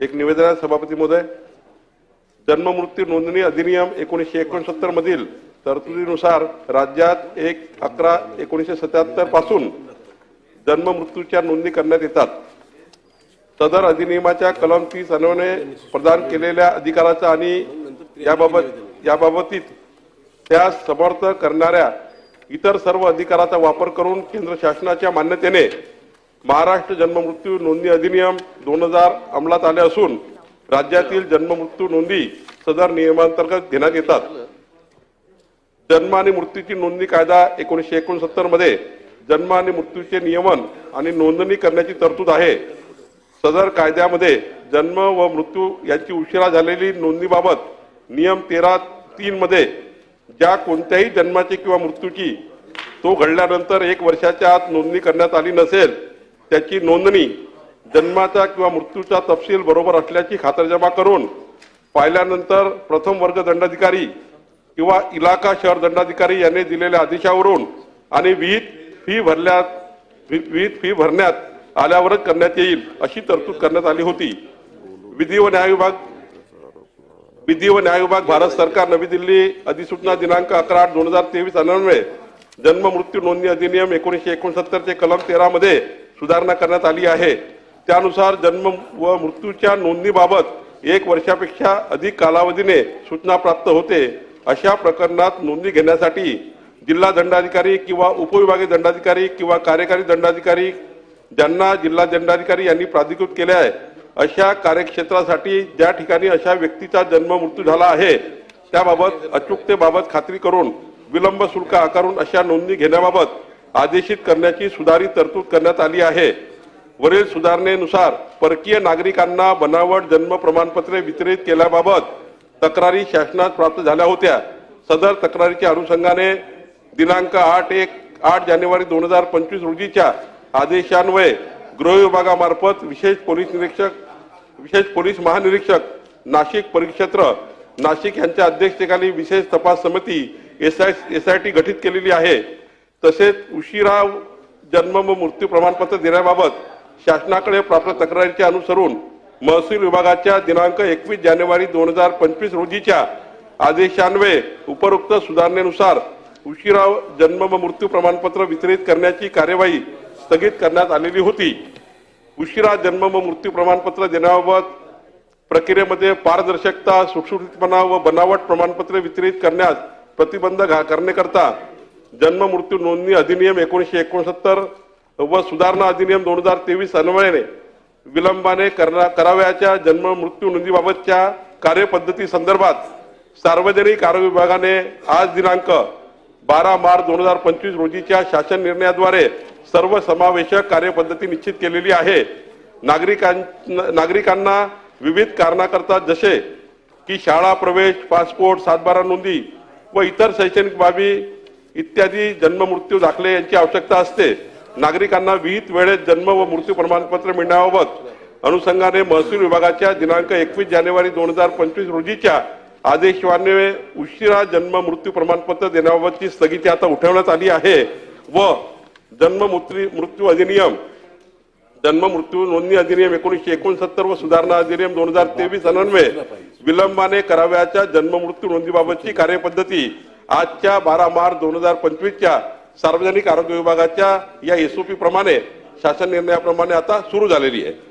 एक निवेदन आहे सभापती महोदय जन्म मृत्यू नोंदणी अधिनियम एकोणीसशे एकोणसत्तर मधील तरतुदीनुसार राज्यात एक अकरा एकोणीसशे सत्याहत्तरपासून जन्म मृत्यूच्या नोंदणी करण्यात येतात. सदर अधिनियमाच्या कलम तीस अन्वये प्रदान केलेल्या अधिकाराचा आणि याबाबत याबाबतीत त्यास समर्थ करणाऱ्या इतर सर्व अधिकाराचा वापर करून केंद्र शासनाच्या मान्यतेने महाराष्ट्र जन्म मृत्यू नोंदणी अधिनियम दोन हजार अंमलात आले असून राज्यातील जन्म मृत्यू नोंदी सदर नियमांतर्गत घेण्यात येतात. जन्म आणि मृत्यूची नोंदणी कायदा एकोणीसशे एकोणसत्तरमध्ये जन्म आणि मृत्यूचे नियमन आणि नोंदणी करण्याची तरतूद आहे. सदर कायद्यामध्ये जन्म व मृत्यू यांची उशिरा झालेली नोंदणीबाबत नियम तेरा तीन मध्ये ज्या कोणत्याही जन्माची किंवा मृत्यूची तो घडल्यानंतर एक वर्षाच्या आत नोंदणी करण्यात आली नसेल त्याची नोंदणी जन्माचा किंवा मृत्यूचा तपशील बरोबर असल्याची खातरजमा करून पाहिल्यानंतर प्रथम वर्ग दंडाधिकारी किंवा इलाका शहर दंडाधिकारी यांनी दिलेल्या आदेशावरून आणि विहित फी भरल्यात विहित फी भरण्यात आल्यावरच करण्यात येईल अशी तरतूद करण्यात आली होती. विधी व न्याय विभाग विधी व न्याय विभाग भारत सरकार नवी दिल्ली अधिसूचना दिनांक अकरा आठ दोन हजार तेवीस अन्वये जन्म मृत्यू नोंदणी अधिनियम एकोणीसशे एकोणसत्तरचे कलम तेरामध्ये सुधारणा करण्यात आली आहे. त्यानुसार जन्म व मृत्यूच्या नोंदणीबाबत एक वर्षापेक्षा अधिक कालावधीने सूचना प्राप्त होते. अशा प्रकरणात नोंदणी घेण्यासाठी जिल्हा दंडाधिकारी किंवा उपविभागीय दंडाधिकारी किंवा कार्यकारी दंडाधिकारी ज्यांना जिल्हा दंडाधिकारी यांनी प्राधिकृत केले आहे अशा कार्यक्षेत्रासाठी ज्या ठिकाणी अशा व्यक्तीचा जन्म मृत्यू झाला आहे त्याबाबत अचूकतेबाबत खात्री करून विलंब शुल्क आकारून अशा नोंदणी घेण्याबाबत आदेशित करण्याची सुधारित तरतूद करण्यात आली आहे. वरील सुधारणेनुसार परकीय नागरिकांना बनावट जन्म प्रमाणपत्रे वितरित केल्याबाबत तक्रारी शासनात प्राप्त झाल्या होत्या. सदर तक्रारीच्या अनुषंगाने दिनांक आठ एक आठ जानेवारी दोन हजार पंचवीस रोजीच्या आदेशान्वये गृह विभागामार्फत विशेष पोलीस निरीक्षक विशेष पोलीस महानिरीक्षक नाशिक परिक्षेत्र नाशिक यांच्या अध्यक्षतेखाली विशेष तपास समिती S I S I T गठीत केलेली आहे. तसेच उशिरा जन्म व मृत्यू प्रमाणपत्र देण्याबाबत शासनाकडे प्राप्त तक्रारीचे अनुसरून महसूल विभागाच्या दिनांक एकवीस जानेवारी दोन हजार पंचवीस रोजीच्या आदेशान्वये उपरोक्त सुधारणेनुसार उशिरा जन्म व मृत्यू प्रमाणपत्र वितरित करण्याची कार्यवाही स्थगित करण्यात आलेली होती. उशिरा जन्म व मृत्यू प्रमाणपत्र देण्याबाबत प्रक्रियेमध्ये पारदर्शकता सुटसुटीतपणा व बनावट प्रमाणपत्रे वितरित करण्यास प्रतिबंध करण्याकरता जन्म मृत्यू नोंदणी अधिनियम एकोणीसशे एकोणसत्तर व सुधारणा अधिनियम दोन हजार तेवीस अन्वयाने विलंबाने करणा- करावयाच्या जन्म मृत्यू नोंदीबाबतच्या कार्यपद्धती संदर्भात सार्वजनिक आरोग्य विभागाने आज दिनांक बारा मार्च दोन हजार पंचवीस रोजीच्या शासन निर्णयाद्वारे सर्व समावेशक कार्यपद्धती निश्चित केलेली आहे. नागरिकां नागरिकांना विविध कारणाकरता जसे की शाळा प्रवेश पासपोर्ट सातबारा नोंदी व इतर शैक्षणिक बाबी इत्यादी जन्म मृत्यू दाखले यांची आवश्यकता असते. नागरिकांना विहित वेळेत जन्म व मृत्यू प्रमाणपत्र मिळण्याबाबत अनुषंगाने महसूल विभागाच्या दिनांक एकवीस जानेवारी दोन हजार पंचवीस रोजीच्या आदेशवाने उशिरा जन्म मृत्यू प्रमाणपत्र देण्याबाबतची स्थगिती आता उठवण्यात आली आहे व जन्म मृत्यू मृत्यू अधिनियम जन्म मृत्यू नोंदणी अधिनियम एकोणीसशे एकोणसत्तर व सुधारणा अधिनियम दोन हजार तेवीस अन्वये विलंबाने कराव्याच्या जन्म मृत्यू नोंदीबाबतची कार्यपद्धती आजच्या बारा मार्च दोन हजार पंचवीसच्या सार्वजनिक आरोग्य विभागाच्या या एसओपी प्रमाणे शासन निर्णयाप्रमाणे आता सुरू झालेली आहे.